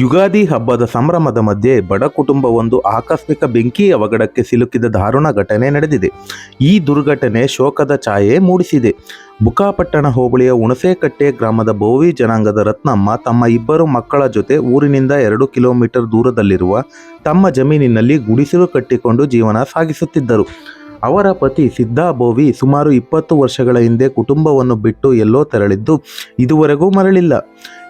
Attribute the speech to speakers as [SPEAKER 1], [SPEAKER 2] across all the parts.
[SPEAKER 1] ಯುಗಾದಿ ಹಬ್ಬದ ಸಂಭ್ರಮದ ಮಧ್ಯೆ ಬಡ ಕುಟುಂಬವೊಂದು ಆಕಸ್ಮಿಕ ಬೆಂಕಿ ಅವಘಡಕ್ಕೆ ಸಿಲುಕಿದ ದಾರುಣ ಘಟನೆ ನಡೆದಿದೆ. ಈ ದುರ್ಘಟನೆ ಶೋಕದ ಛಾಯೆ ಮೂಡಿಸಿದೆ. ಬುಕಾಪಟ್ಟಣ ಹೋಬಳಿಯ ಹುಣಸೇಕಟ್ಟೆ ಗ್ರಾಮದ ಬೋವಿ ಜನಾಂಗದ ರತ್ನಮ್ಮ ತಮ್ಮ ಇಬ್ಬರು ಮಕ್ಕಳ ಜೊತೆ ಊರಿನಿಂದ ಎರಡು ಕಿಲೋಮೀಟರ್ ದೂರದಲ್ಲಿರುವ ತಮ್ಮ ಜಮೀನಿನಲ್ಲಿ ಗುಡಿಸಲು ಕಟ್ಟಿಕೊಂಡು ಜೀವನ ಸಾಗಿಸುತ್ತಿದ್ದರು. ಅವರ ಪತಿ ಸಿದ್ದಾ ಬೋವಿ ಸುಮಾರು ಇಪ್ಪತ್ತು ವರ್ಷಗಳ ಹಿಂದೆ ಕುಟುಂಬವನ್ನು ಬಿಟ್ಟು ಎಲ್ಲೋ ತೆರಳಿದ್ದು ಇದುವರೆಗೂ ಮರಳಿಲ್ಲ.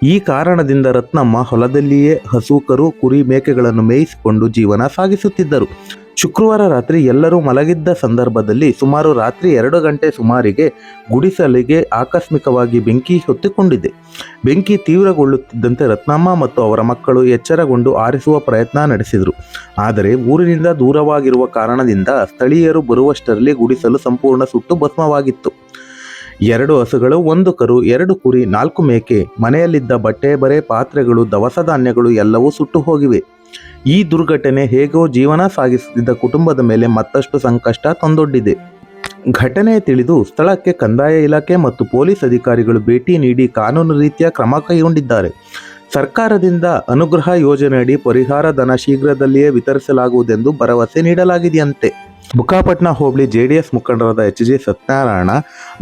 [SPEAKER 1] ಈ ಕಾರಣದಿಂದ ರತ್ನಮ್ಮ ಹೊಲದಲ್ಲಿಯೇ ಹಸು ಕುರಿ ಮೇಕೆಗಳನ್ನು ಮೇಯಿಸಿಕೊಂಡು ಜೀವನ ಸಾಗಿಸುತ್ತಿದ್ದರು. ಶುಕ್ರವಾರ ರಾತ್ರಿ ಎಲ್ಲರೂ ಮಲಗಿದ್ದ ಸಂದರ್ಭದಲ್ಲಿ ಸುಮಾರು ರಾತ್ರಿ ಎರಡು ಗಂಟೆ ಸುಮಾರಿಗೆ ಗುಡಿಸಲಿಗೆ ಆಕಸ್ಮಿಕವಾಗಿ ಬೆಂಕಿ ಹೊತ್ತಿಕೊಂಡಿದೆ. ಬೆಂಕಿ ತೀವ್ರಗೊಳ್ಳುತ್ತಿದ್ದಂತೆ ರತ್ನಮ್ಮ ಮತ್ತು ಅವರ ಮಕ್ಕಳು ಎಚ್ಚರಗೊಂಡು ಆರಿಸುವ ಪ್ರಯತ್ನ ನಡೆಸಿದರು. ಆದರೆ ಊರಿನಿಂದ ದೂರವಾಗಿರುವ ಕಾರಣದಿಂದ ಸ್ಥಳೀಯರು ಬರುವಷ್ಟರಲ್ಲಿ ಗುಡಿಸಲು ಸಂಪೂರ್ಣ ಸುಟ್ಟು ಭಸ್ಮವಾಗಿತ್ತು. ಎರಡು ಹಸುಗಳು, ಒಂದು ಕರು, ಎರಡು ಕುರಿ, ನಾಲ್ಕು ಮೇಕೆ, ಮನೆಯಲ್ಲಿದ್ದ ಬಟ್ಟೆ, ಬರೆ, ಪಾತ್ರೆಗಳು, ದವಸ ಧಾನ್ಯಗಳು ಎಲ್ಲವೂ ಸುಟ್ಟು ಹೋಗಿವೆ. ಈ ದುರ್ಘಟನೆ ಹೇಗೋ ಜೀವನ ಸಾಗಿಸುತ್ತಿದ್ದ ಕುಟುಂಬದ ಮೇಲೆ ಮತ್ತಷ್ಟು ಸಂಕಷ್ಟ ತಂದೊಡ್ಡಿದೆ. ಘಟನೆ ತಿಳಿದು ಸ್ಥಳಕ್ಕೆ ಕಂದಾಯ ಇಲಾಖೆ ಮತ್ತು ಪೊಲೀಸ್ ಅಧಿಕಾರಿಗಳು ಭೇಟಿ ನೀಡಿ ಕಾನೂನು ರೀತಿಯ ಕ್ರಮ ಕೈಗೊಂಡಿದ್ದಾರೆ. ಸರ್ಕಾರದಿಂದ ಅನುಗ್ರಹ ಯೋಜನೆಯಡಿ ಪರಿಹಾರ ಧನ ಶೀಘ್ರದಲ್ಲಿಯೇ ವಿತರಿಸಲಾಗುವುದೆಂದು ಭರವಸೆ ನೀಡಲಾಗಿದೆಯಂತೆ. ಬುಕ್ಕಾಪಟ್ನ ಹೋಬಳಿ ಜೆಡಿಎಸ್ ಮುಖಂಡರಾದ ಎಚ್ ಜಿ ಸತ್ಯನಾರಾಯಣ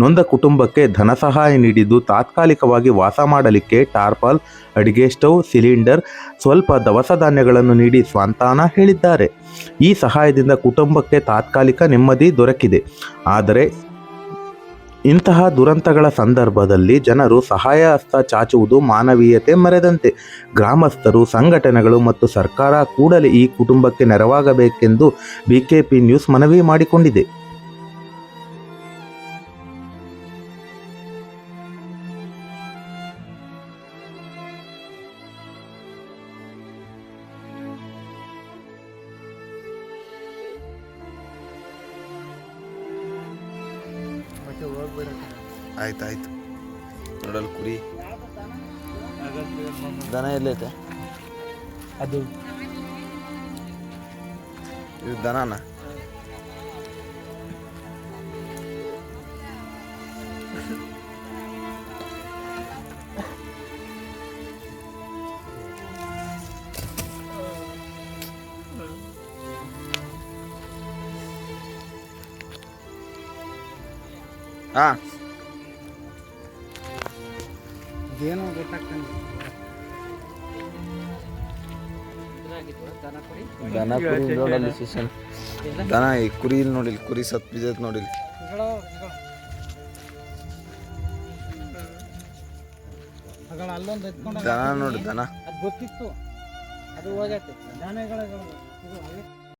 [SPEAKER 1] ನೊಂದ ಕುಟುಂಬಕ್ಕೆ ಧನ ಸಹಾಯ ನೀಡಿದ್ದು ತಾತ್ಕಾಲಿಕವಾಗಿ ವಾಸ ಮಾಡಲಿಕ್ಕೆ ಟಾರ್ಪಾಲ್, ಅಡಿಗೆ ಸ್ಟವ್, ಸಿಲಿಂಡರ್, ಸ್ವಲ್ಪ ದವಸ ಧಾನ್ಯಗಳನ್ನು ನೀಡಿ ಸ್ವಾಂತಾನ ಹೇಳಿದ್ದಾರೆ. ಈ ಸಹಾಯದಿಂದ ಕುಟುಂಬಕ್ಕೆ ತಾತ್ಕಾಲಿಕ ನೆಮ್ಮದಿ ದೊರಕಿದೆ. ಆದರೆ ಇಂತಹ ದುರಂತಗಳ ಸಂದರ್ಭದಲ್ಲಿ ಜನರು ಸಹಾಯ ಹಸ್ತ ಚಾಚುವುದು ಮಾನವೀಯತೆ ಮರೆದಂತೆ. ಗ್ರಾಮಸ್ಥರು, ಸಂಘಟನೆಗಳು ಮತ್ತು ಸರ್ಕಾರ ಕೂಡಲೇ ಈ ಕುಟುಂಬಕ್ಕೆ ನೆರವಾಗಬೇಕೆಂದು ಬಿಕೆಪಿ ನ್ಯೂಸ್ ಮನವಿ ಮಾಡಿಕೊಂಡಿದೆ.
[SPEAKER 2] ಆಯ್ತು ಆಯ್ತು. ನೋಡಲ್ ಕುರಿ. ದನ ಎಲ್ಲೈತೆ?
[SPEAKER 3] ಅದು.
[SPEAKER 2] ಇದು ದನನ? ಹಾ.
[SPEAKER 3] ಏನೋ ಗೊತ್ತಾಗ್ತಾನೆ.
[SPEAKER 2] ದನ ಕುರಿ ನೋಡಲ್ಲಿ ಸಿಸನ್ ದನ ಈ ಕುರಿ ಇಲ್ಲಿ ನೋಡಿಲ್ ಕುರಿ ಸತ್ ಬಿದ್ದೈತೆ ನೋಡಿಲ್. ದನ ನೋಡಿ ದನ.
[SPEAKER 3] ಗೊತ್ತಿತ್ತು. ಅದು ಹೋಗೈತೆ ದಾನೆಗಳ